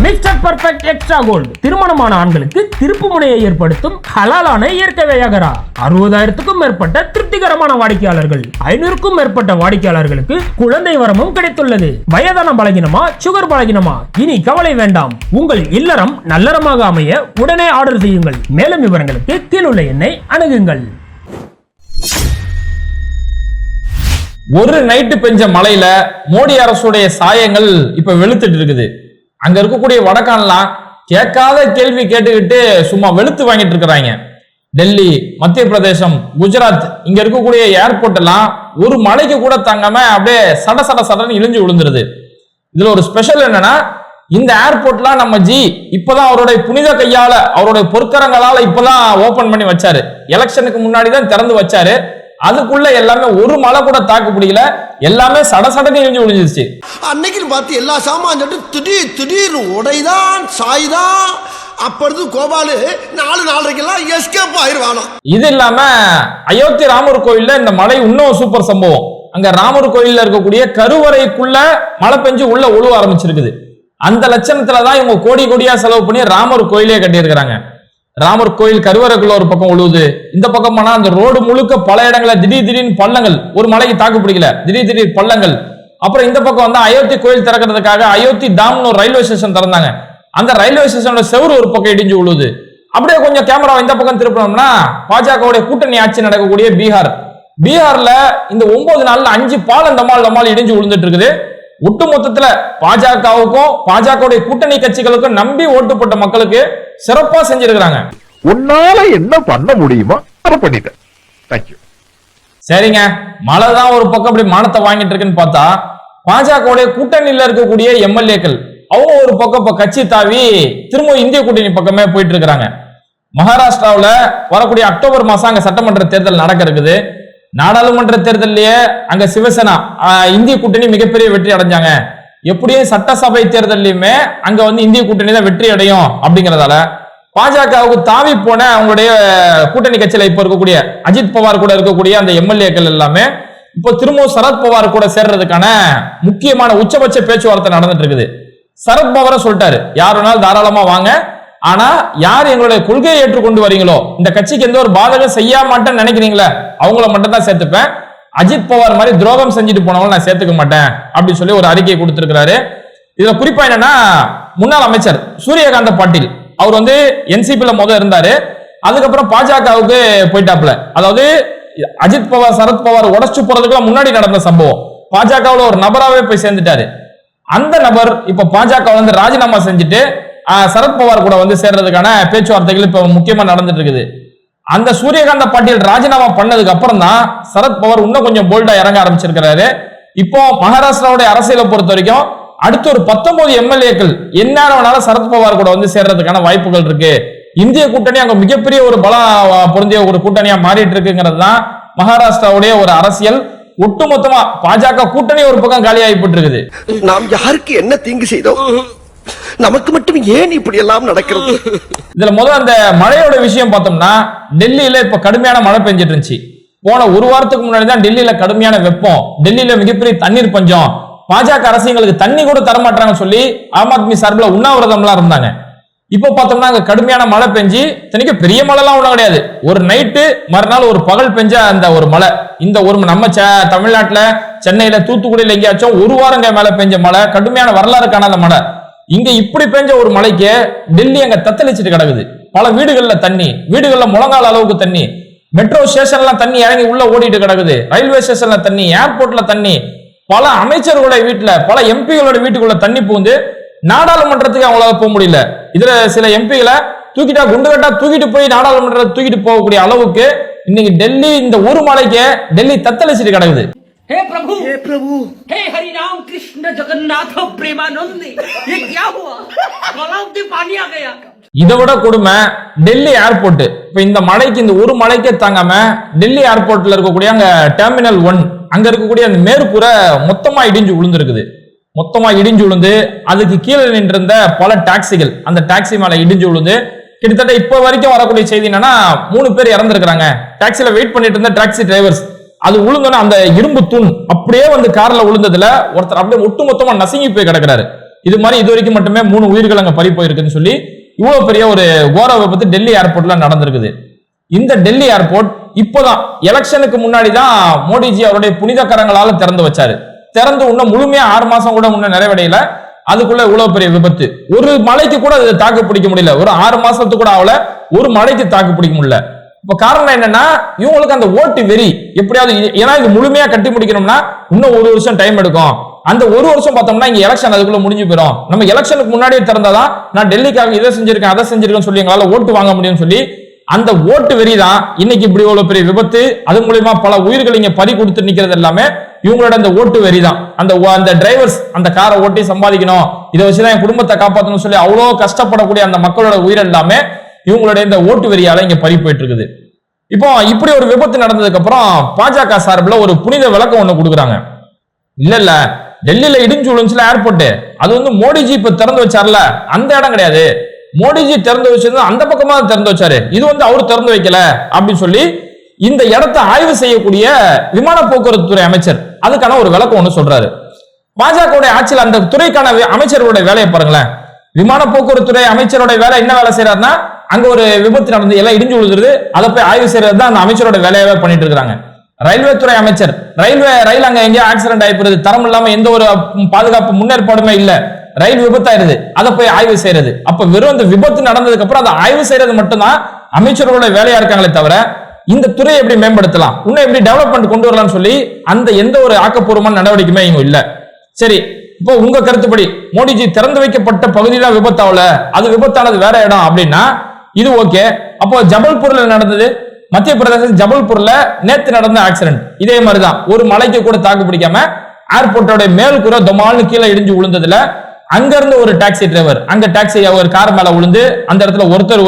Mister perfect extra gold திருமணமான ஆண்களுக்கு திருப்பு முனையை ஏற்படுத்தும் ஹலாலான இயற்கை வியாகரா. அறுபதாயிரத்துக்கும் மேற்பட்ட திருப்திகரமான வாடிக்கையாளர்கள். ஐநூறுக்கும் மேற்பட்ட வாடிக்கையாளர்களுக்கு குழந்தை வரமும் கிடைத்துள்ளது. வயதான பலகினமா சுகர் பலகினமா? இனி கவலை வேண்டாம். உங்கள் இல்லறம் நல்லறமாக அமைய உடனே ஆர்டர் செய்யுங்கள். மேலும் விவரங்களுக்கு கீழுள்ள எண்ணை அணுகுங்கள். ஒரு நைட்டு பெஞ்ச மழையில மோடி அரசுடைய சாயங்கள் இப்ப வெளுத்துட்டு இருக்குது. அங்க இருக்கக்கூடிய வடக்கான்லாம் கேட்காத கேள்வி கேட்டுக்கிட்டு சும்மா வெளுத்து வாங்கிட்டு இருக்கிறாங்க. டெல்லி மத்திய பிரதேசம் குஜராத் இங்க இருக்கக்கூடிய ஏர்போர்ட் எல்லாம் ஒரு மலைக்கு கூட தங்காம அப்படியே சட சட சடன்னு இழிஞ்சு விழுந்துருது. இதுல ஒரு ஸ்பெஷல் என்னன்னா இந்த ஏர்போர்ட்லாம் நம்ம ஜி இப்பதான் அவருடைய புனித கையால அவருடைய பொற்கரங்களால இப்பதான் ஓபன் பண்ணி வச்சாரு. எலெக்ஷனுக்கு முன்னாடி தான் திறந்து வச்சாரு. அதுக்குள்ள எல்லாமே ஒரு மழை கூட தாக்கு பிடிக்கல. எல்லாமே சட சடன்னு இழிஞ்சு விழுந்துருச்சு அன்னைக்கு பார்த்து எல்லா சாமான் திடீர் திடீர்னு உடைதான் சாய்தான். அப்பொழுது கோபாலு நாலு நாலரைக்கெல்லாம் எஸ்கேப் ஆயிடுவானோ இது இல்லாம அயோத்தி ராமர் கோயில்ல இந்த மழை இன்னும் சூப்பர் சம்பவம். அங்க ராமர் கோயில்ல இருக்கக்கூடிய கருவறைக்குள்ள மழை பெஞ்சு உள்ள ஒழுவ ஆரம்பிச்சிருக்குது. அந்த லட்சணத்துல தான் இவங்க கோடி கோடியா செலவு பண்ணி ராமர் கோயிலே கட்டியிருக்கிறாங்க. ராமர் கோயில் கருவறைக்குள்ள ஒரு பக்கம் உழுவுது. இந்த பக்கம் போனா அந்த ரோடு முழுக்க பல இடங்களில் திடீர் திடீர்னு பள்ளங்கள். ஒரு மலைக்கு தாக்கு பிடிக்கல. திடீர் திடீர் பள்ளங்கள். அப்புறம் இந்த பக்கம் வந்து அயோத்தி கோயில் திறக்கிறதுக்காக அயோத்தி தாம்னு ஒரு ரயில்வே ஸ்டேஷன் திறந்தாங்க. அந்த ரயில்வே ஸ்டேஷனோட செவரு ஒரு பக்கம் இடிஞ்சு உழுது அப்படியே கொஞ்சம் கேமரா இந்த பக்கம் திருப்பினோம்னா பாஜகவுடைய கூட்டணி ஆட்சி நடக்கக்கூடிய பீகார். பீகார்ல இந்த ஒன்பது நாள்ல அஞ்சு பாலம் டமால் டமால் இடிஞ்சு விழுந்துட்டு இருக்குது. ஒட்டு மொத்தத்துல பாஜகவுக்கும் பாஜகவுடைய கூட்டணி கட்சிகளுக்கும் நம்பி ஓட்டு போட்ட மக்களுக்கு சிறப்பா செஞ்சிருக்கிறாங்க. உன்னால என்ன பண்ண முடியுமோ அதை பண்ணிட்டேன். தேங்க்யூ சரிங்க. மழை தான் ஒரு பக்கம் அப்படி மானத்தை வாங்கிட்டு இருக்குன்னு பார்த்தா பாஜகவுடைய கூட்டணியில இருக்கக்கூடிய எம்எல்ஏக்கள் அவங்க ஒரு பக்கம் இப்ப கட்சி தாவி திரும்ப இந்திய கூட்டணி பக்கமே போயிட்டு இருக்கிறாங்க. மகாராஷ்டிராவுல வரக்கூடிய அக்டோபர் மாசம் அங்க சட்டமன்ற தேர்தல் நடக்க இருக்குது. நாடாளுமன்ற தேர்தல்லயே அங்க சிவசேனா இந்திய கூட்டணி மிகப்பெரிய வெற்றி அடைஞ்சாங்க. எப்படியும் சட்டசபை தேர்தல்லையுமே அங்க வந்து இந்திய கூட்டணி தான் வெற்றி அடையும் அப்படிங்கறதால பாஜகவுக்கு தாவி போன அவங்களுடைய கூட்டணி கட்சியில இப்ப இருக்கக்கூடிய அஜித் பவார் கூட இருக்கக்கூடிய அந்த எம்எல்ஏக்கள் எல்லாமே இப்போ திரும்பவும் சரத் பவார் கூட சேர்றதுக்கான முக்கியமான உச்சபட்ச பேச்சுவார்த்தை நடந்துட்டு இருக்குது. சரத் சொல்லிட்டாரு யார் வேணாலும் தாராளமா வாங்க ஆனா யார் எங்களுடைய கொள்கையை ஏற்றுக்கொண்டு வரீங்களோ இந்த கட்சிக்கு எந்த ஒரு பாதகம் செய்ய மாட்டேன்னு நினைக்கிறீங்களே அவங்கள மட்டும் தான் சேர்த்துப்பேன். அஜித் பவார் மாதிரி துரோகம் செஞ்சுட்டு போனவங்க நான் சேர்த்துக்க மாட்டேன் அப்படின்னு சொல்லி ஒரு அறிக்கையை கொடுத்திருக்கிறாரு. இதுல குறிப்பா என்னன்னா முன்னாள் அமைச்சர் சூரியகாந்த பாட்டீல் அவர் வந்து என்சிபில முதல் இருந்தாரு. அதுக்கப்புறம் பாஜகவுக்கு போயிட்டாப்ல அதாவது அஜித் பவார் சரத் பவார் உடச்சு போறதுக்குலாம் முன்னாடி நடந்த சம்பவம். பாஜகவுல ஒரு நபராகவே போய் சேர்ந்துட்டாரு. அந்த நபர் இப்ப பாஜக வந்து ராஜினாமா செஞ்சுட்டு சரத்பவார் கூட வந்து சேர்றதுக்கான பேச்சுவார்த்தைகள் இப்ப முக்கியமா நடந்துட்டு இருக்குது அந்த சூரியகாந்த பாட்டீல் ராஜினாமா பண்ணதுக்கு அப்புறம் தான் சரத்பவார் இன்னும் கொஞ்சம் போல்டா இறங்க ஆரம்பிச்சிருக்கிறாரு. இப்போ மகாராஷ்டிராவுடைய அரசியலை பொறுத்த வரைக்கும் அடுத்து ஒரு பத்தொன்பது எம்எல்ஏக்கள் எந்நேரம் வேணாலும் சரத்பவார் கூட வந்து சேர்றதுக்கான வாய்ப்புகள் இருக்கு. இந்திய கூட்டணி அங்க மிகப்பெரிய ஒரு பலம் பொருந்திய ஒரு கூட்டணியா மாறிட்டு இருக்குங்கிறது தான் மகாராஷ்டிராவுடைய ஒரு அரசியல். ஒட்டுமொத்தமா பாஜக கூட்டணி ஒரு பக்கம் காலியாகி இருக்குது நாம் யாருக்கு என்ன தீங்கு செய்தோம்? நமக்கு மட்டும் ஏன் இப்படி எல்லாம் நடக்கிறது? இதுல முதல்ல அந்த மழையோட விஷயம் பார்த்தோம்னா டெல்லியில இப்ப கடுமையான மழை பெஞ்சிட்டு இருந்துச்சு போன ஒரு வாரத்துக்கு முன்னாடி தான் டெல்லியில கடுமையான வெப்பம். டெல்லியில மிகப்பெரிய தண்ணீர் பஞ்சம். பாஜக அரசியங்களுக்கு தண்ணி கூட தரமாட்டாங்கன்னு சொல்லி ஆம் ஆத்மி சார்பில் உண்ணாவிரதம்லாம் இருந்தாங்க. இப்போ பார்த்தோம்னா அங்க கடுமையான மழை பெஞ்சு இத்தனைக்கும் பெரிய மழைலாம் ஒன்றும் கிடையாது. ஒரு நைட்டு மறுநாள் ஒரு பகல் பெஞ்ச அந்த ஒரு மழை. இந்த ஒரு நம்ம ச- தமிழ்நாட்டுல சென்னையில தூத்துக்குடியில எங்கேயாச்சும் ஒரு வாரங்க மேல பெஞ்ச மழை கடுமையான வரலாறு காணாத மழை. இங்க இப்படி பெஞ்ச ஒரு மலைக்கு டெல்லி அங்க தத்தளிச்சிட்டு கிடக்குது. பல வீடுகள்ல தண்ணி வீடுகள்ல முழங்கால் அளவுக்கு தண்ணி மெட்ரோ ஸ்டேஷன்ல தண்ணி இறங்கி உள்ள ஓடிட்டு கிடக்குது. ரயில்வே ஸ்டேஷன்ல தண்ணி ஏர்போர்ட்ல தண்ணி பல அமைச்சர்களுடைய வீட்டுல பல எம்பிகளோட வீட்டுக்குள்ள தண்ணி பூந்து நாடாளுமன்றத்துக்கு அவங்களால போக முடியல. இதுல சில எம்பிகளை தூக்கிட்டா குண்டுகட்டா தூக்கிட்டு போய் நாடாளுமன்றத்தை தூக்கிட்டு போகக்கூடிய அளவுக்கு இன்னைக்கு டெல்லி இந்த ஒரு மலைக்கு டெல்லி தத்தளிச்சிட்டு கிடக்குது. हे प्रभु हे प्रभु हे हरि राम कृष्ण जगन्नाथ प्रेमानंद ये क्या हुआ तालाब में पानी आ गया இதை விட கொடுமை டெல்லி ஏர்போர்ட் இப்ப இந்த மலைக்கு இந்த ஒரு மலைக்கே தாங்காம டெல்லி ஏர்போர்ட்ல இருக்கக்கூடிய அங்க டெர்மினல் ஒன் அங்க இருக்கக்கூடிய அந்த மேற்புற மொத்தமா இடிஞ்சு விழுந்திருக்குது மொத்தமா இடிஞ்சு விழுந்து அதுக்கு கீழே நின்றிருந்த பல டாக்ஸிகள் அந்த டாக்ஸி மேல இடிஞ்சு விழுந்து கிட்டத்தட்ட இப்ப வரைக்கும் வரக்கூடிய செய்தி என்னன்னா மூணு பேர் இறந்திருக்கிறாங்க டாக்ஸில வெயிட் பண்ணிட்டு இருந்த டாக்ஸி டிரைவர்ஸ் அது விழுந்தோன்னா அந்த இரும்பு தூண் அப்படியே வந்து கார்ல உளுந்ததுல ஒருத்தர் அப்படியே ஒட்டுமொத்தமா நசுங்கி போய் கிடக்குறாரு. இது மாதிரி இது வரைக்கும் மட்டுமே மூணு உயிர்கள் அங்க பறி போயிருக்குன்னு சொல்லி இவ்வளவு பெரிய ஒரு கோர விபத்து டெல்லி ஏர்போர்ட்ல நடந்திருக்குது. இந்த டெல்லி ஏர்போர்ட் இப்போதான் எலெக்ஷனுக்கு முன்னாடி தான் மோடிஜி அவருடைய புனித கரங்களால திறந்து வச்சாரு. திறந்து இன்னும் முழுமையா ஆறு மாசம் கூட இன்னும் நிறைவடையில. அதுக்குள்ள இவ்வளவு பெரிய விபத்து. ஒரு மலைக்கு கூட அது தாக்கு பிடிக்க முடியல. ஒரு ஆறு மாசத்துக்கு கூட ஆகல. ஒரு மலைக்கு தாக்கு பிடிக்க முடியல. இப்ப காரணம் என்னன்னா இவங்களுக்கு அந்த ஓட்டு வெறி எப்படியாவது ஏன்னா இது முழுமையா கட்டி முடிக்கணும்னா இன்னும் ஒரு வருஷம் டைம் எடுக்கும். அந்த ஒரு வருஷம் பார்த்தோம்னா இங்க எலெக்ஷன் அதுக்குள்ள முடிஞ்சு போயிடும். நம்ம எலெக்ஷனுக்கு முன்னாடியே திறந்தாதான் நான் டெல்லிக்காக இதை செஞ்சிருக்கேன் அதை செஞ்சிருக்கேன்னு சொல்லி எங்களால ஓட்டு வாங்க முடியும்னு சொல்லி அந்த ஓட்டு வெறி தான் இன்னைக்கு இப்படி இவ்வளவு பெரிய விபத்து அது மூலியமா பல உயிர்கள் இங்க பறி கொடுத்து நிக்கிறது எல்லாமே இவங்களோட அந்த ஓட்டு வெறி தான் அந்த ஓ- அந்த டிரைவர்ஸ் அந்த காரை ஓட்டி சம்பாதிக்கணும் இதை வச்சுதான் என் குடும்பத்தை காப்பாற்றணும்னு சொல்லி அவ்வளோ கஷ்டப்படக்கூடிய அந்த மக்களோட உயிர் எல்லாமே இவங்களுடைய இந்த ஓட்டு வெறியால இங்க பறி போயிட்டு இருக்குது இப்போ இப்படி ஒரு விபத்து நடந்ததுக்கு அப்புறம் பாஜக சார்பில் ஒரு புனித விளக்கம் ஒண்ணு கொடுக்குறாங்க. இல்ல இல்ல. டெல்லியில இடிஞ்சு விழுந்துச்சுல ஏர்போர்ட் அது வந்து மோடிஜி இப்ப திறந்து வச்சார்ல. அந்த இடம் கிடையாது. மோடிஜி திறந்து வச்சிருந்தா அந்த பக்கமா திறந்து வச்சாரு. இது வந்து அவர் திறந்து வைக்கல அப்படின்னு சொல்லி இந்த இடத்தை ஆய்வு செய்யக்கூடிய விமான போக்குவரத்து துறை அமைச்சர் அதுக்கான ஒரு விளக்கம் ஒண்ணு சொல்றாரு. பாஜக ஆட்சியில் அந்த துறைக்கான அமைச்சர்களுடைய வேலையை பாருங்களேன். விமான போக்குவரத்து துறை அமைச்சருடைய வேலை என்ன வேலை செய்யறாருன்னா அங்க ஒரு விபத்து நடந்து எல்லாம் இடிஞ்சு விழுந்துருது. அதை போய் ஆய்வு செய்யறது தான் அந்த அமைச்சரோட வேலையாவே பண்ணிட்டு இருக்காங்க. ரயில்வே துறை அமைச்சர் ரயில்வே ரயில் அங்க எங்கேயோ ஆக்சிடென்ட் ஆயிப்படுது தரம் இல்லாம எந்த ஒரு பாதுகாப்பு முன்னேற்பாடுமே இல்ல. ரயில் விபத்தாயிருது அதை போய் ஆய்வு செய்யறது. அப்ப வெறும் அந்த விபத்து நடந்ததுக்கு அப்புறம் அதை ஆய்வு செய்யறது மட்டும்தான் அமைச்சர்களோட வேலையா இருக்காங்களே தவிர இந்த துறையை எப்படி மேம்படுத்தலாம்? இன்னும் எப்படி டெவலப்மெண்ட் கொண்டு வரலாம்னு சொல்லி அந்த எந்த ஒரு ஆக்கப்பூர்வமான நடவடிக்கையுமே இங்க இல்ல. சரி இப்போ உங்க கருத்துப்படி மோடிஜி திறந்து வைக்கப்பட்ட பகுதியில விபத்தாவல? அது விபத்தானது வேற இடம் அப்படின்னா இது ஓகே அப்போ ஜபல்பூர்ல நடந்தது? மத்திய பிரதேச ஜபல்பூர்ல நேத்து நடந்த ஆக்சிடென்ட் இதே மாதிரிதான். ஒரு மலைக்கு கூட தாக்கு பிடிக்காம ஏர்போர்ட்டோட மேல்கூரை தொமால்னு கீழே இடிஞ்சு விழுந்ததுல அங்க இருந்து ஒரு டாக்ஸி டிரைவர் அங்க டாக்ஸி ஒரு கார் மேல விழுந்து அந்த இடத்துல ஒருத்தர்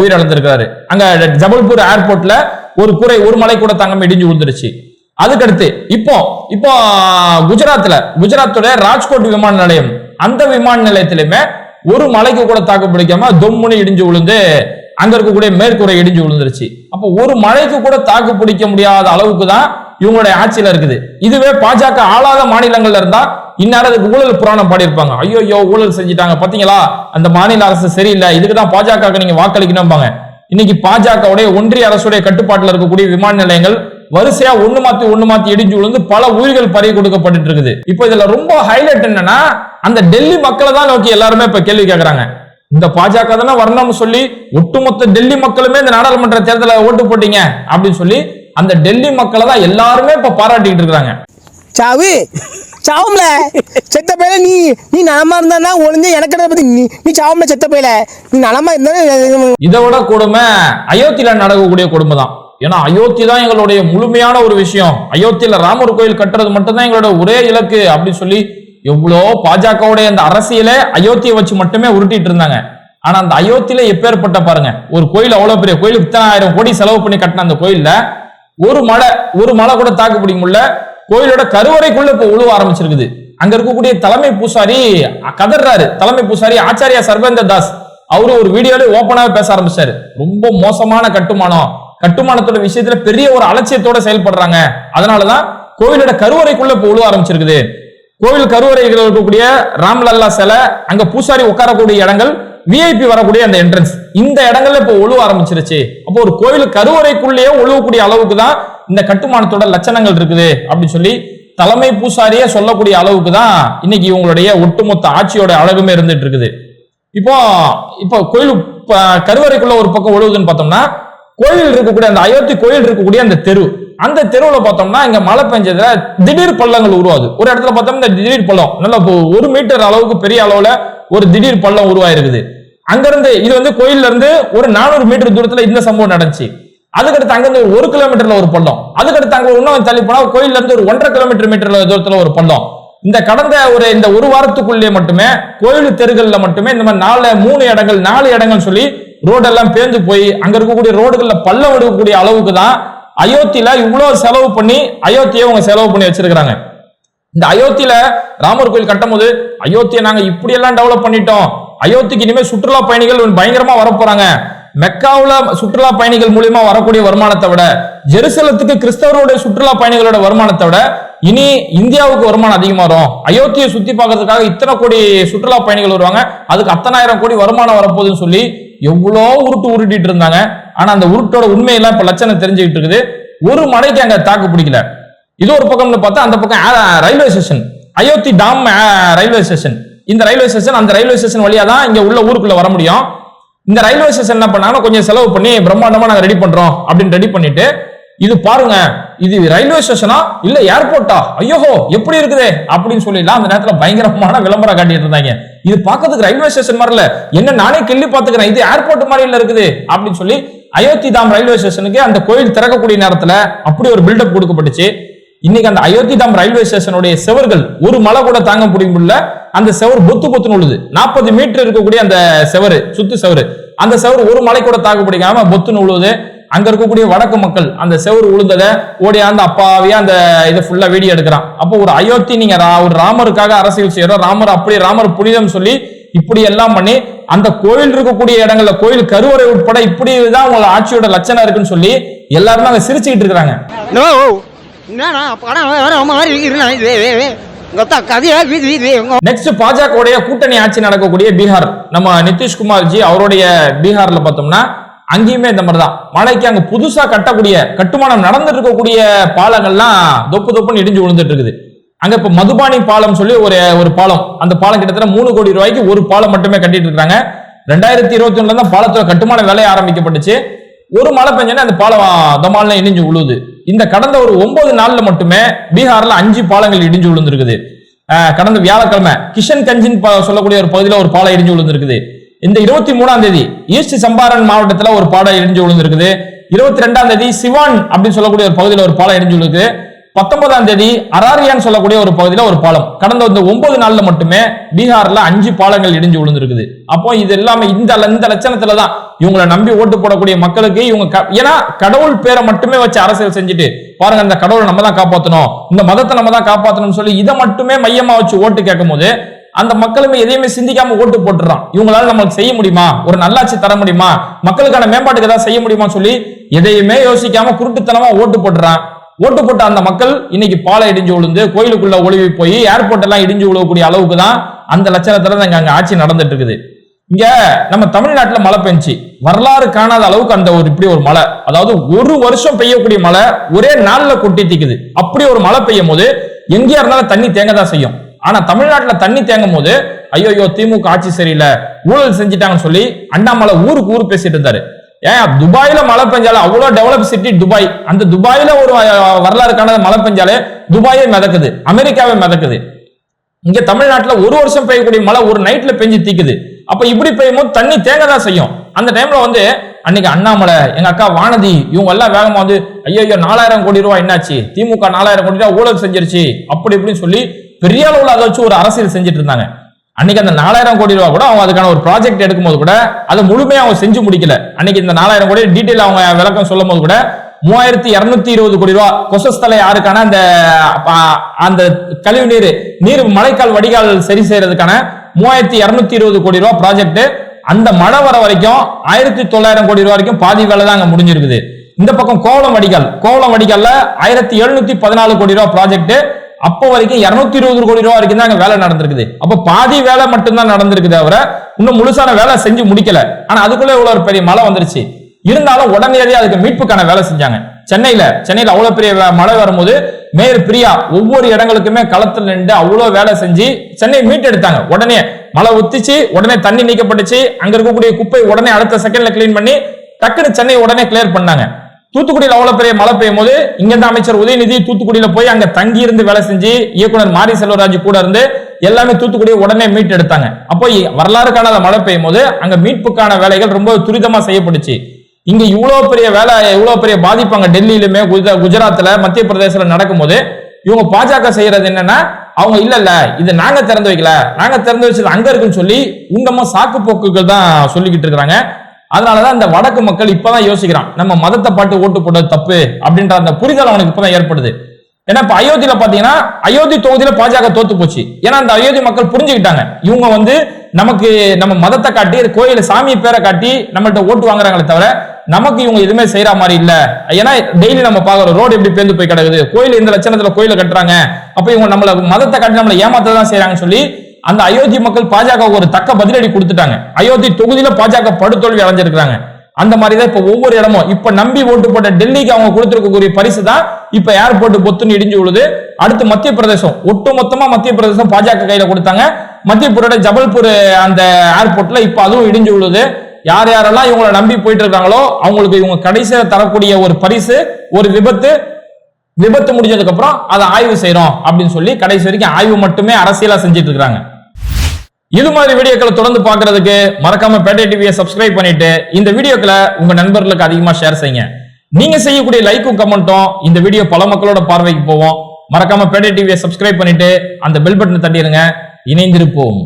உயிரிழந்திருக்காரு அங்க ஜபல்பூர் ஏர்போர்ட்ல ஒரு கூரை ஒரு மலை கூட தங்கம் இடிஞ்சு விழுந்துருச்சு. அதுக்கடுத்து இப்போ இப்போ குஜராத்ல குஜராத்தோட ராஜ்கோட் விமான நிலையம். அந்த விமான நிலையத்திலுமே ஒரு மலைக்கு கூட தாக்கு பிடிக்காம தொம்முன்னு இடிஞ்சு விழுந்து அங்க இருக்கக்கூடிய மேற்கூரை இடிஞ்சு விழுந்துருச்சு. அப்போ ஒரு மலைக்கு கூட தாக்கு பிடிக்க முடியாத அளவுக்கு தான் இவங்களுடைய ஆட்சியில இருக்குது. இதுவே பாஜக ஆளாத மாநிலங்கள்ல இருந்தா இந்நேரம் அதுக்கு ஊழல் புராணம் பாடியிருப்பாங்க. ஐயோ ஐயோ ஊழல் செஞ்சுட்டாங்க. பாத்தீங்களா? அந்த மாநில அரசு சரியில்லை. இதுக்கு தான் பாஜக நீங்க வாக்களிக்கணும்பாங்க. இன்னைக்கு பாஜகவுடைய ஒன்றிய அரசுடைய கட்டுப்பாட்டில் இருக்கக்கூடிய விமான நிலையங்கள் வரிசையா ஒண்ணு மாத்தி ஒண்ணு மாத்தி இடிஞ்சு விழுந்து பல உயிர்கள் பறி கொடுக்கப்பட்டு இருக்குது. இப்போ இதுல ரொம்ப ஹைலைட் என்னன்னா அந்த டெல்லி மக்களை தான் நோக்கி எல்லாருமே இப்ப கேள்வி கேக்குறாங்க. இந்த பாஜக தானே வரணும்னு சொல்லி ஒட்டுமொத்த டெல்லி மக்களுமே இந்த நாடாளுமன்ற தேர்தலில் ஓட்டு போட்டீங்க அப்படின்னு சொல்லி அந்த டெல்லி மக்களை தான் எல்லாருமே இப்ப பாராட்டிட்டு இருக்காங்க சாவு சாவும்ல. செத்த பையல நீ நீ நலமா இருந்தா ஒளிஞ்ச எனக்கு பத்தி நீ நீ சாவும்ல செத்த பையல நீ நலமா இருந்தா இதை விட கொடுமை அயோத்தியில நடக்கக்கூடிய கொடுமை தான் ஏன்னா அயோத்தி தான் எங்களுடைய முழுமையான ஒரு விஷயம். அயோத்தியில ராமர் கோயில் கட்டுறது மட்டும்தான் எங்களோட ஒரே இலக்கு அப்படின்னு சொல்லி எவ்வளோ பாஜகவுடைய அந்த அரசியலை அயோத்தியை வச்சு மட்டுமே உருட்டிட்டு இருந்தாங்க. ஆனா அந்த அயோத்தியில எப்பேற்பட்ட பாருங்க ஒரு கோயில் அவ்வளவு பெரிய கோயில் இத்தனாயிரம் கோடி செலவு பண்ணி கட்டின அந்த கோயில்ல ஒரு மலை ஒரு மலை கூட தாக்கு பிடிக்க முடியல. கோயிலோட கருவறைக்குள்ள இப்ப உழுவ ஆரம்பிச்சிருக்குது. அங்க இருக்கக்கூடிய தலைமை பூசாரி கதறாரு தலைமை பூசாரி ஆச்சாரியா சர்வேந்தர் தாஸ். அவரு ஒரு வீடியோல ஓப்பனாவே பேச ஆரம்பிச்சாரு. ரொம்ப மோசமான கட்டுமானம். கட்டுமானத்தோட விஷயத்துல பெரிய ஒரு அலட்சியத்தோட செயல்படுறாங்க. அதனாலதான் கோவிலோட கருவறைக்குள்ள இப்ப உழுவ ஆரம்பிச்சிருக்குது. கோவில் கருவறைகள் இருக்கக்கூடிய ராம்லல்லா சிலை அங்க பூசாரி உட்காரக்கூடிய இடங்கள் விஐபி வரக்கூடிய அந்த என்ட்ரன்ஸ் இந்த இடங்கள்ல இப்போ ஒழுவ ஆரம்பிச்சிருச்சு. அப்போ ஒரு கோவில் கருவறைக்குள்ளேயே ஒழுவக்கூடிய அளவுக்கு தான் இந்த கட்டுமானத்தோட லட்சணங்கள் இருக்குது அப்படின்னு சொல்லி தலைமை பூசாரியே சொல்லக்கூடிய அளவுக்கு தான் இன்னைக்கு இவங்களுடைய ஒட்டுமொத்த ஆட்சியோட அழகுமே இருந்துட்டு இருக்குது. இப்போ இப்போ கோயில் கருவறைக்குள்ள ஒரு பக்கம் ஒழுகுதுன்னு பார்த்தோம்னா கோயில் இருக்கக்கூடிய அந்த அயோத்தி கோயில் இருக்கக்கூடிய அந்த தெரு. அந்த தெருவில் பார்த்தோம்னா இங்க மழை பெஞ்சதுல திடீர் பள்ளங்கள் உருவாது ஒரு இடத்துல பார்த்தோம்னா இந்த திடீர் பள்ளம். நல்ல ஒரு மீட்டர் அளவுக்கு பெரிய அளவுல ஒரு திடீர் பள்ளம் உருவாயிருக்குது. அங்கிருந்து இது வந்து கோயில்ல இருந்து ஒரு நானூறு மீட்டர் தூரத்துல இந்த சம்பவம் நடந்துச்சு. அதுக்கடுத்து அங்கிருந்து ஒரு ஒரு கிலோமீட்டர்ல ஒரு பள்ளம். அதுக்கடுத்து அங்க இன்னும் தள்ளி போனா கோயில்ல இருந்து ஒரு ஒன்றரை கிலோமீட்டர் மீட்டர் தூரத்துல ஒரு பள்ளம். இந்த கடந்த ஒரு இந்த ஒரு வாரத்துக்குள்ளே மட்டுமே கோயில் தெருகள்ல மட்டுமே இந்த மாதிரி நாலு மூணு இடங்கள் நாலு இடங்கள் சொல்லி ரோடெல்லாம் பேந்து போய் அங்க இருக்கக்கூடிய ரோடுகள்ல பள்ளம் எடுக்கக்கூடிய அளவுக்கு தான் அயோத்தியில இவ்வளவு செலவு பண்ணி அயோத்தியை அவங்க செலவு பண்ணி வச்சிருக்கிறாங்க. இந்த அயோத்தியில ராமர் கோயில் கட்டும்போது அயோத்தியை நாங்க இப்படி எல்லாம் டெவலப் பண்ணிட்டோம். அயோத்திக்கு இனிமே சுற்றுலா பயணிகள் பயங்கரமா வரப்போறாங்க. மெக்காவுல சுற்றுலா பயணிகள் மூலியமா வரக்கூடிய வருமானத்தை விட ஜெருசலத்துக்கு கிறிஸ்தவருடைய சுற்றுலா பயணிகளோட வருமானத்தை விட இனி இந்தியாவுக்கு வருமானம் அதிகமா வரும். அயோத்தியை சுத்தி பார்க்கறதுக்காக இத்தனை கோடி சுற்றுலா பயணிகள் வருவாங்க. அதுக்கு அத்தனாயிரம் கோடி வருமானம் வரப்போகுதுன்னு சொல்லி எவ்வளோ உருட்டு உருட்டிட்டு இருந்தாங்க. ஆனா அந்த உருட்டோட உண்மையெல்லாம் இப்ப லட்சணம் தெரிஞ்சுக்கிட்டு இருக்குது. ஒரு மடைக்கு அங்க தாக்கு பிடிக்கல. இது ஒரு பக்கம்னு பார்த்தா அந்த பக்கம் railway station. Ayodhya Dham railway station. இந்த ரயில்வே ஸ்டேஷன் அந்த ரயில்வே ஸ்டேஷன் வழியா தான் இங்க உள்ள ஊருக்குள்ள வர முடியும். இந்த ரயில்வே ஸ்டேஷன் என்ன பண்ணாங்கன்னா கொஞ்சம் செலவு பண்ணி பிரம்மாண்டமா நாங்க ரெடி பண்றோம் அப்படின்னு ரெடி பண்ணிட்டு இது பாருங்க இது ரயில்வே ஸ்டேஷனா இல்ல ஏர்போர்ட்டா ஐயோஹோ எப்படி இருக்குது? அப்படின்னு சொல்லிடலாம் அந்த நேரத்துல பயங்கரமான விளம்பரம் காட்டிட்டு இருந்தாங்க. இது பார்க்கறதுக்கு ரயில்வே ஸ்டேஷன் மாதிரில என்ன நானே கிள்ளி பாத்துக்கிறேன் இது ஏர்போர்ட் மாதிரி இல்ல இருக்குது. அப்படின்னு சொல்லி அயோத்தி தாம் ரயில்வே ஸ்டேஷனுக்கு அந்த கோயில் திறக்கக்கூடிய நேரத்துல அப்படி ஒரு பில்டப் கொடுக்கப்பட்டுச்சு. இன்னைக்கு அந்த அயோத்தி தாம் ரயில்வே ஸ்டேஷனுடைய செவர்கள் ஒரு மலை கூட தாங்க முடியல அந்த செவர் பொத்து பொத்துன்னு உழுது. நாற்பது மீட்டர் இருக்கக்கூடிய அந்த செவரு சுத்து செவரு. அந்த செவர் ஒரு மலை கூட தாக்க பிடிக்காம பொத்துன்னு உழுவுது அங்க இருக்கக்கூடிய வடக்கு மக்கள் அந்த செவர் உழுந்ததை ஓடியாந்து அப்பாவியா அந்த இதை ஃபுல்லா வீடியோ எடுக்கிறான். அப்போ ஒரு அயோத்தி நீங்க ஒரு ராமருக்காக அரசியல் செய்யறோம். ராமர் அப்படி ராமர் புனிதம் சொல்லி இப்படி எல்லாம் பண்ணி அந்த கோயில் இருக்கக்கூடிய இடங்கள்ல கோயில் கருவறை உட்பட இப்படிதான் உங்களோட ஆட்சியோட லட்சணம் இருக்குன்னு சொல்லி எல்லாருமே அங்க சிரிச்சுக்கிட்டு வீதி நெக்ஸ்ட் பாஜகவுடைய கூட்டணி ஆட்சி நடக்கக்கூடிய பீகார். நம்ம நிதிஷ்குமார் ஜி அவருடைய பீகார்ல பார்த்தோம்னா அங்கேயுமே இந்த மாதிரி தான் மழைக்கு அங்க புதுசா கட்டக்கூடிய கட்டுமானம் நடந்துட்டு இருக்கக்கூடிய பாலங்கள்லாம் தொப்பு தொப்புன்னு இடிஞ்சு விழுந்துட்டு இருக்குது அங்க இப்ப மதுபானி பாலம் சொல்லி ஒரு ஒரு பாலம். அந்த பாலம் கிட்டத்தட்ட மூணு கோடி ரூபாய்க்கு ஒரு பாலம் மட்டுமே கட்டிட்டு இருக்காங்க ரெண்டாயிரத்தி இருபத்தி ஒண்ணுல தான் பாலத்தோட கட்டுமான வேலை ஆரம்பிக்கப்பட்டுச்சு. ஒரு மழை பெஞ்சோன்னா அந்த பாலம் தமால்ல இடிஞ்சு விழுது இந்த கடந்த ஒரு ஒன்பது நாள்ல மட்டுமே பீகார்ல அஞ்சு பாலங்கள் இடிஞ்சு விழுந்திருக்குது. கடந்த வியாழக்கிழமை கிஷன் கஞ்சின் சொல்லக்கூடிய ஒரு பகுதியில் ஒரு பாலம் இடிஞ்சு விழுந்திருக்குது. இந்த இருபத்தி மூணாம் தேதி ஈஸ்ட் சம்பாரன் மாவட்டத்தில் ஒரு பாடம் இடிஞ்சு விழுந்திருக்குது. இருபத்தி ரெண்டாம் தேதி சிவான் அப்படின்னு சொல்லக்கூடிய ஒரு பகுதியில் ஒரு பாலம் இடிஞ்சு விழுது பத்தொன்பதாம் தேதி அராரியான்னு சொல்லக்கூடிய ஒரு பகுதியில் ஒரு பாலம். கடந்த இந்த ஒன்பது நாள்ல மட்டுமே பீகார்ல அஞ்சு பாலங்கள் இடிஞ்சு விழுந்திருக்குது. அப்போ இது எல்லாமே இந்த இந்த லட்சணத்துல தான் இவங்களை நம்பி ஓட்டு போடக்கூடிய மக்களுக்கு இவங்க க- ஏன்னா கடவுள் பேரை மட்டுமே வச்சு அரசியல் செஞ்சுட்டு பாருங்க அந்த கடவுளை நம்ம தான் காப்பாற்றணும் இந்த மதத்தை நம்ம தான் காப்பாற்றணும்னு சொல்லி இதை மட்டுமே மையமா வச்சு ஓட்டு கேட்கும் போது அந்த மக்களுமே எதையுமே சிந்திக்காம ஓட்டு போட்டுறான். இவங்களால நம்மளுக்கு செய்ய முடியுமா? ஒரு நல்லாட்சி தர முடியுமா? மக்களுக்கான மேம்பாட்டுக்கு ஏதாவது செய்ய முடியுமா சொல்லி எதையுமே யோசிக்காம குருட்டுத்தனமா ஓட்டு போட்டுறான். ஓட்டு போட்ட அந்த மக்கள் இன்னைக்கு பாலை இடிஞ்சு விழுந்து கோயிலுக்குள்ள ஒளிவி போய் ஏர்போர்ட் எல்லாம் இடிஞ்சு விழக்கூடிய அளவுக்கு தான் அந்த லட்சணத்துல தான் அங்க ஆட்சி நடந்துட்டு இருக்குது. இங்க நம்ம தமிழ்நாட்டுல மழை பெஞ்சுச்சு வரலாறு காணாத அளவுக்கு அந்த ஒரு இப்படி ஒரு மழை. அதாவது ஒரு வருஷம் பெய்யக்கூடிய மழை ஒரே நாள்ல கொட்டி தீக்குது. அப்படி ஒரு மழை பெய்யும் போது எங்கேயா இருந்தாலும் தண்ணி தேங்க தான் செய்யும். ஆனா தமிழ்நாட்டுல தண்ணி தேங்கும் போது ஐயோ திமுக ஆட்சி சரியில்லை ஊழல் செஞ்சுட்டாங்கன்னு சொல்லி அண்ணாமலை ஊருக்கு ஊர் பேசிட்டு இருந்தாரு. ஏன் துபாயில மழை பெஞ்சாலே அவ்வளவு டெவலப் சிட்டி துபாய். அந்த துபாயில ஒரு வரலாறுக்கான வரலாறு காணாத மழை பெஞ்சாலே துபாயே மிதக்குது அமெரிக்காவே மிதக்குது. இங்க தமிழ்நாட்டுல ஒரு வருஷம் பெய்யக்கூடிய மழை ஒரு நைட்ல பெஞ்சு தீக்குது. அப்ப இப்படி பெய்யும் போது தண்ணி தேங்க தான் செய்யும். அந்த டைம்ல வந்து அன்னைக்கு அண்ணாமலை எங்க அக்கா வானதி இவங்க எல்லாம் வேகமா வந்து ஐயோ நாலாயிரம் கோடி ரூபாய் என்னாச்சு? திமுக நாலாயிரம் கோடி ரூபாய் ஊழல் செஞ்சிருச்சு. அப்படி இப்படின்னு சொல்லி பெரிய அளவுல அதை வச்சு ஒரு அரசியல் செஞ்சுட்டு இருந்தாங்க. அன்னைக்கு அந்த நாலாயிரம் கோடி ரூபா கூட அவங்க அதுக்கான ஒரு ப்ராஜெக்ட் எடுக்கும்போது கூட அதை முழுமையா அவங்க செஞ்சு முடிக்கல. அன்னைக்கு இந்த நாலாயிரம் கோடி டீட்டெயில் அவங்க விளக்கம் சொல்லும் போது கூட மூவாயிரத்தி இருநூத்தி இருபது கோடி ரூபா கொசஸ்தலை யாருக்கான அந்த அந்த கழிவு நீர் நீர் மழைக்கால் வடிகால் சரி செய்யறதுக்கான மூவாயிரத்தி இருநூத்தி இருபது கோடி ரூபா ப்ராஜெக்ட் அந்த மழை வர வரைக்கும் ஆயிரத்தி தொள்ளாயிரம் கோடி ரூபா வரைக்கும் பாதி வேலை தான் அங்க முடிஞ்சிருக்குது. இந்த பக்கம் கோவளம் வடிகால் கோவளம் வடிகால்ல ஆயிரத்தி எழுநூத்தி பதினாலு கோடி ரூபா ப்ராஜெக்ட் அப்போ வரைக்கும் இருநூத்தி இருபது கோடி ரூபா வரைக்கும் தான் அங்க வேலை நடந்திருக்குது. அப்ப பாதி வேலை மட்டும்தான் நடந்திருக்குது தவிர இன்னும் முழுசான வேலை செஞ்சு முடிக்கல. ஆனா அதுக்குள்ள இவ்வளவு ஒரு பெரிய மழை வந்துருச்சு. இருந்தாலும் உடனடியாக அதுக்கு மீட்புக்கான வேலை செஞ்சாங்க. சென்னையில சென்னையில அவ்வளவு பெரிய மழை வரும்போது மேயர் பிரியா ஒவ்வொரு இடங்களுக்குமே களத்துல நின்று அவ்வளவு வேலை செஞ்சு சென்னை மீட்டெடுத்தாங்க. உடனே மழை ஒத்திச்சு உடனே தண்ணி நீக்கப்பட்டுச்சு. அங்க இருக்கக்கூடிய குப்பை உடனே அடுத்த செகண்ட்ல கிளீன் பண்ணி டக்குன்னு சென்னை உடனே கிளியர் பண்ணாங்க. தூத்துக்குடியில் அவ்வளவு பெரிய மழை பெய்யும் போது இங்கிருந்து அமைச்சர் உதயநிதி தூத்துக்குடியில போய் அங்க தங்கி இருந்து வேலை செஞ்சு இயக்குனர் மாரி செல்வராஜ் கூட இருந்து எல்லாமே தூத்துக்குடியை உடனே மீட் எடுத்தாங்க. அப்போ வரலாறு காணாத மழை பெய்யும் போது அங்க மீட்புக்கான வேலைகள் ரொம்ப துரிதமா செய்யப்பட்டுச்சு. இங்க இவ்வளவு பெரிய வேலை இவ்வளவு பெரிய பாதிப்பு அங்க டெல்லியிலுமே குஜராத்ல மத்திய பிரதேசத்துல நடக்கும்போது இவங்க பாஜக செய்யறது என்னன்னா அவங்க இல்ல இல்ல இது நாங்க திறந்து வைக்கல. நாங்க திறந்து வச்சது அங்க இருக்குன்னு சொல்லி உங்கம்மா சாக்கு போக்குகள் தான் சொல்லிக்கிட்டு இருக்கிறாங்க. அதனாலதான் இந்த வடக்கு மக்கள் இப்பதான் யோசிக்கிறான் நம்ம மதத்தை பாட்டு ஓட்டு போட்டது தப்பு அப்படின்ற அந்த புரிதல் அவனுக்கு இப்பதான் ஏற்படுது. ஏன்னா இப்ப அயோத்தியில பாத்தீங்கன்னா அயோத்தி தொகுதியில பாஜக தோத்து போச்சு. ஏன்னா அந்த அயோத்தி மக்கள் புரிஞ்சுக்கிட்டாங்க. இவங்க வந்து நமக்கு நம்ம மதத்தை காட்டி கோயில சாமி பேரை காட்டி நம்மள்ட்ட ஓட்டு வாங்குறாங்களே தவிர நமக்கு இவங்க எதுவுமே செய்யற மாதிரி இல்ல. ஏன்னா டெய்லி நம்ம பாக்குறோம் ரோடு எப்படி பேருந்து போய் கிடக்குது கோயில் இந்த லட்சணத்துல கோயில கட்டுறாங்க. அப்ப இவங்க நம்மள மதத்தை காட்டி நம்மள ஏமாத்த தான் செய்யறாங்கன்னு சொல்லி அந்த அயோத்தி மக்கள் பாஜக ஒரு தக்க பதிலடி கொடுத்துட்டாங்க. அயோத்தி தொகுதியில பாஜக படுதோல்வி அடைஞ்சிருக்காங்க அந்த மாதிரி தான் இப்ப ஒவ்வொரு இடமும். இப்ப நம்பி ஓட்டு போட்ட டெல்லிக்கு அவங்க கொடுத்திருக்கக்கூடிய பரிசு தான் இப்ப ஏர்போர்ட் பொத்துன்னு இடிஞ்சு விழுது. அடுத்து மத்திய பிரதேசம். ஒட்டு மொத்தமா மத்திய பிரதேசம் பாஜக கையில கொடுத்தாங்க. மத்திய பிரதேச ஜபல்பூர் அந்த ஏர்போர்ட்ல இப்ப அதுவும் இடிஞ்சு விழுது. யார் யாரெல்லாம் இவங்களை நம்பி போயிட்டு இருக்காங்களோ அவங்களுக்கு இவங்க கடைசியில தரக்கூடிய ஒரு பரிசு ஒரு விபத்து விபத்து முடிஞ்சதுக்கு அப்புறம் அதை ஆய்வு செய்யறோம் அப்படின்னு சொல்லி கடைசி வரைக்கும் ஆய்வு மட்டுமே அரசியலா செஞ்சுட்டு இருக்காங்க இது மாதிரி வீடியோக்களை தொடர்ந்து பாக்குறதுக்கு மறக்காம பேட்டை டிவியை சப்ஸ்கிரைப் பண்ணிட்டு இந்த வீடியோக்களை உங்க நண்பர்களுக்கு அதிகமா ஷேர் செய்யுங்க. நீங்க செய்யக்கூடிய லைக்கும் கமெண்ட்டும் இந்த வீடியோ பல மக்களோட பார்வைக்கு போவோம். மறக்காம பேட்டை டிவியை சப்ஸ்கிரைப் பண்ணிட்டு அந்த பெல் பட்டனை தட்டிடுங்க. இணைந்திருப்போம்.